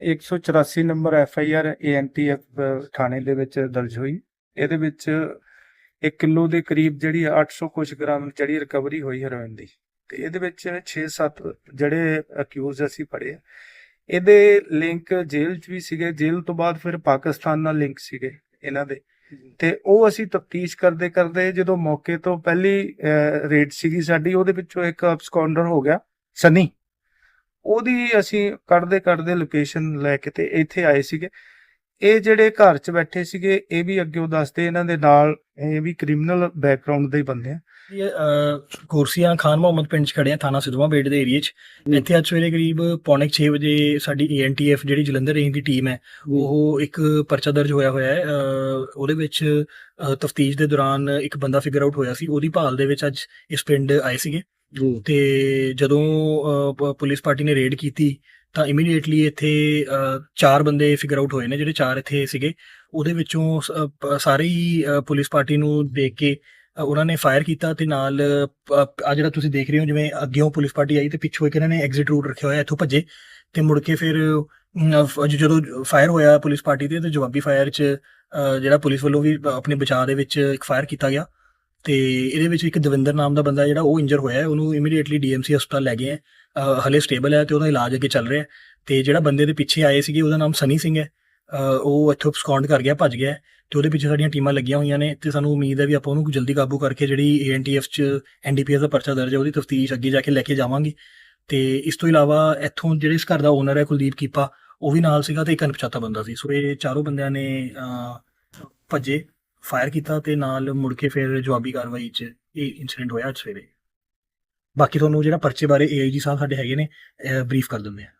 184 number F I R ANTF ਥਾਣੇ ਦੇ ਵਿੱਚ ਦਰਜ ਹੋਈ। ਇਹਦੇ ਵਿੱਚ 1 ਕਿਲੋ ਦੇ ਕਰੀਬ ਜਿਹੜੀ 800 ਕੁਛ ਗ੍ਰਾਮ ਜਿਹੜੀ ਰਿਕਵਰੀ ਹੋਈ ਹੈਰੋਇਨ ਦੀ। ਤੇ ਇਹਦੇ ਵਿੱਚ 6-7 ਜਿਹੜੇ ਅਕਿਊਜ਼ ਅਸੀਂ ਫੜੇ ਇਹਦੇ ਲਿੰਕ ਜੇਲ੍ਹ 'ਚ ਵੀ ਸੀਗੇ। ਜੇਲ੍ਹ ਤੋਂ ਬਾਅਦ ਫਿਰ ਪਾਕਿਸਤਾਨ ਨਾਲ ਲਿੰਕ ਸੀਗੇ ਇਹਨਾਂ ਦੇ। ਤੇ ਉਹ ਅਸੀਂ ਤਫਤੀਸ਼ ਕਰਦੇ ਕਰਦੇ ਜਦੋਂ ਮੌਕੇ ਤੋਂ ਪਹਿਲੀ ਰੇਡ ਸੀਗੀ ਸਾਡੀ, ਉਹਦੇ ਵਿੱਚੋਂ ਇੱਕ ਅਬਸਕੌਂਡਰ ਹੋ ਗਿਆ। ਸਨੀ। ਉਹਦੀ ਅਸੀਂ ਕੱਢਦੇ ਕੱਢਦੇ ਲੋਕੇਸ਼ਨ ਲੈ ਕੇ ਤੇ ਇੱਥੇ ਆਏ ਸੀਗੇ। ਇਹ ਜਿਹੜੇ ਘਰ 'ਚ ਬੈਠੇ ਸੀਗੇ ਇਹ ਵੀ ਅੱਗੇ ਉਹ ਦੱਸਦੇ ਇਹਨਾਂ ਦੇ ਨਾਲ ਇਹ ਵੀ ਕ੍ਰਿਮੀਨਲ ਬੈਕਗ੍ਰਾਉਂਡ ਦੇ ਹੀ ਬੰਦੇ ਆ। ਇਹ ਕੁਰਸੀਆਂ ਖਾਨ ਮੁਹੰਮਦ ਪਿੰਡ 'ਚ ਖੜੇ ਆ ਥਾਣਾ ਸਿਧਵਾ ਬੇਟ ਦੇ ਏਰੀਏ 'ਚ। ਇੱਥੇ ਅੱਜ ਸਵੇਰੇ ਕਰੀਬ ਪੌਣੇ 6 ਵਜੇ ਸਾਡੀ ਏਐਨਟੀਐਫ ਜਿਹੜੀ ਜਲੰਧਰ ਰੇਂਜ ਦੀ ਟੀਮ ਹੈ ਉਹ ਇੱਕ ਪਰਚਾ ਦਰਜ ਹੋਇਆ ਹੋਇਆ ਹੈ। ਉਹਦੇ ਵਿੱਚ ਤਫਤੀਸ਼ ਦੇ ਦੌਰਾਨ ਇੱਕ ਬੰਦਾ ਫਿਗਰ ਆਊਟ ਹੋਇਆ ਸੀ। ਉਹਦੀ ਭਾਲ ਦੇ ਵਿੱਚ ਅੱਜ ਇਸ ਪਿੰਡ ਆਏ ਸੀਗੇ। ਤੇ ਜਦੋਂ ਅ, ਪੁਲਿਸ ਪਾਰਟੀ ਨੇ ਰੇਡ ਕੀਤੀ ਤਾਂ ਇਮੀਡੀਏਟਲੀ ਇੱਥੇ ਚਾਰ ਬੰਦੇ ਫਿਗਰ ਆਊਟ ਹੋਏ ਨੇ ਜਿਹੜੇ ਚਾਰ ਇੱਥੇ ਸੀਗੇ। ਉਹਦੇ ਵਿੱਚੋਂ ਸਾਰੇ ਹੀ ਪੁਲਿਸ ਪਾਰਟੀ ਨੂੰ ਦੇਖ ਕੇ ਉਹਨਾਂ ਨੇ ਫਾਇਰ ਕੀਤਾ ਤੇ ਨਾਲ ਆ ਜਿਹੜਾ ਤੁਸੀਂ ਦੇਖ ਰਹੇ ਹੋ ਜਿਵੇਂ ਅੱਗੇੋਂ ਪੁਲਿਸ ਪਾਰਟੀ ਆਈ ਤੇ ਪਿੱਛੋਂ ਇੱਕ ਇਹਨਾਂ ਨੇ ਐਗਜ਼ਿਟ ਰੂਟ ਰੱਖਿਆ ਹੋਇਆ ਇੱਥੋਂ ਭੱਜੇ ਤੇ ਮੁੜ ਕੇ ਫਿਰ ਜਦੋਂ ਫਾਇਰ ਹੋਇਆ ਪੁਲਿਸ ਪਾਰਟੀ ਤੇ ਤੇ ਜਵਾਬੀ ਫਾਇਰ 'ਚ ਅ, ਜਿਹੜਾ ਪੁਲਿਸ ਵੱਲੋਂ ਵੀ ਆਪਣੇ ਬਚਾਅ ਦੇ ਵਿੱਚ ਇੱਕ ਫਾਇਰ ਕੀਤਾ ਗਿਆ। ਤੇ ਇਹਦੇ ਵਿੱਚ ਇੱਕ ਦਵਿੰਦਰ ਨਾਮ ਦਾ ਬੰਦਾ ਜਿਹੜਾ ਉਹ ਇੰਜਰ ਹੋਇਆ ਉਹਨੂੰ ਇਮੀਡੀਏਟਲੀ ਡੀਐਮਸੀ ਹਸਪਤਾਲ ਲੈ ਗਏ ਹੈ। ਹਲੇ ਸਟੇਬਲ ਹੈ ਤੇ ਉਹਦਾ ਇਲਾਜ ਅੱਗੇ ਚੱਲ ਰਿਹਾ ਹੈ। ਤੇ ਜਿਹੜਾ ਬੰਦੇ ਦੇ ਪਿੱਛੇ ਆਏ ਸੀਗੇ, ਉਹਦਾ ਨਾਮ ਸਨੀ ਸਿੰਘ ਹੈ। ਉਹ ਇੱਥੋਂ ਸਕਾਉਂਡ ਕਰ ਗਿਆ, ਭੱਜ ਗਿਆ ਹੈ ਤੇ ਉਹਦੇ ਪਿੱਛੇ ਸਾਡੀਆਂ ਟੀਮਾਂ ਲੱਗੀਆਂ ਹੋਈਆਂ ਨੇ ਤੇ ਸਾਨੂੰ ਉਮੀਦ ਹੈ ਵੀ ਆਪਾਂ ਉਹਨੂੰ ਜਲਦੀ ਕਾਬੂ ਕਰਕੇ ਜਿਹੜੀ ਏਐਨਟੀਐਫ ਚ ਐਨਡੀਪੀਐਸ ਦਾ ਪਰਚਾ ਦਰਜ ਹੈ, ਉਹਦੀ ਤਫਤੀਸ਼ ਅੱਗੇ ਜਾ ਕੇ ਲੈ ਕੇ ਜਾਵਾਂਗੇ। ਤੇ ਇਸ ਤੋਂ ਇਲਾਵਾ ਇੱਥੋਂ ਜਿਹੜੇ ਇਸ ਘਰ ਦਾ ਓਨਰ ਹੈ, ਕੁਲਦੀਪ ਕੀਪਾ, ਉਹ ਵੀ ਨਾਲ ਸੀਗਾ ਤੇ ਇੱਕ ਅਣਪਛਾਤਾ ਬੰਦਾ ਸੀ। ਸੋ ਇਹ ਚਾਰੋਂ ਬੰਦਿਆਂ ਨੇ ਭੱਜੇ। ਫਾਇਰ ਕੀਤਾ ਤੇ ਨਾਲ ਮੁੜ ਕੇ ਫਿਰ ਜਵਾਬੀ ਕਾਰਵਾਈ ਚ ਇਹ ਇਨਸੀਡੈਂਟ ਹੋਇਆ ਅੱਜ ਸਵੇਰੇ। ਬਾਕੀ ਤੁਹਾਨੂੰ ਜਿਹੜਾ ਪਰਚੇ ਬਾਰੇ ਏਆਈਜੀ ਸਾਹਿਬ ਸਾਡੇ ਹੈਗੇ ਨੇ ਬਰੀਫ ਕਰ ਦਿੰਦੇ ਆ।